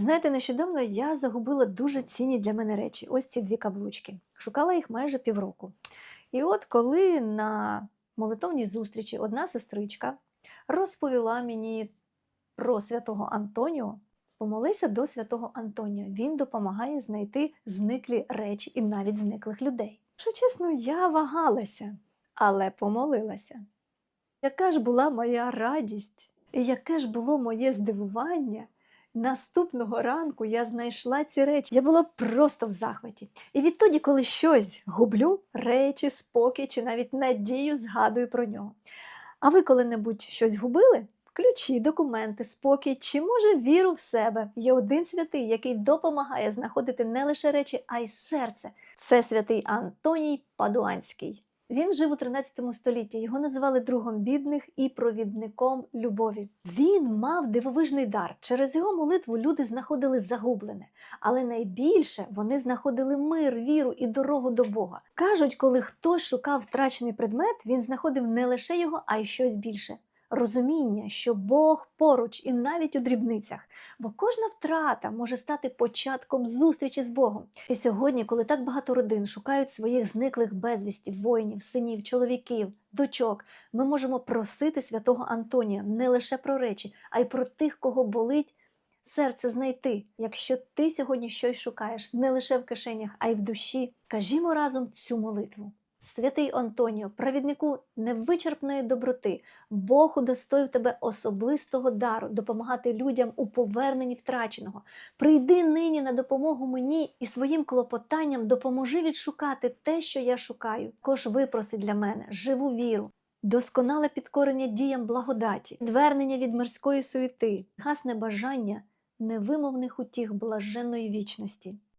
Знаєте, нещодавно я загубила дуже цінні для мене речі. Ось ці дві каблучки. Шукала їх майже півроку. І от коли на молитовній зустрічі одна сестричка розповіла мені про святого Антоніо, помолися до святого Антоніо. Він допомагає знайти зниклі речі і навіть зниклих людей. Що чесно, я вагалася, але помолилася. Яка ж була моя радість, і яке ж було моє здивування, Наступного ранку я знайшла ці речі. Я була просто в захваті. І відтоді, коли щось гублю, речі, спокій чи навіть надію, згадую про нього. А ви коли-небудь щось губили? Ключі, документи, спокій чи, може, віру в себе. Є один святий, який допомагає знаходити не лише речі, а й серце. Це святий Антоній Падуанський. Він жив у 13 столітті. Його називали другом бідних і провідником любові. Він мав дивовижний дар. Через його молитву люди знаходили загублене, але найбільше вони знаходили мир, віру і дорогу до Бога. Кажуть, коли хтось шукав втрачений предмет, він знаходив не лише його, а й щось більше. Розуміння, що Бог поруч і навіть у дрібницях, бо кожна втрата може стати початком зустрічі з Богом. І сьогодні, коли так багато родин шукають своїх зниклих безвісті, воїнів, синів, чоловіків, дочок, ми можемо просити святого Антонія не лише про речі, а й про тих, кого болить. Серце знайти, якщо ти сьогодні щось шукаєш не лише в кишенях, а й в душі, скажімо разом цю молитву. Святий Антоніо, провіднику невичерпної доброти, Бог удостоїв тебе особистого дару допомагати людям у поверненні втраченого. Прийди нині на допомогу мені і своїм клопотанням допоможи відшукати те, що я шукаю. Також випроси для мене живу віру, досконале підкорення діям благодаті, відвернення від мирської суєти, гасне бажання невимовних утіх блаженної вічності.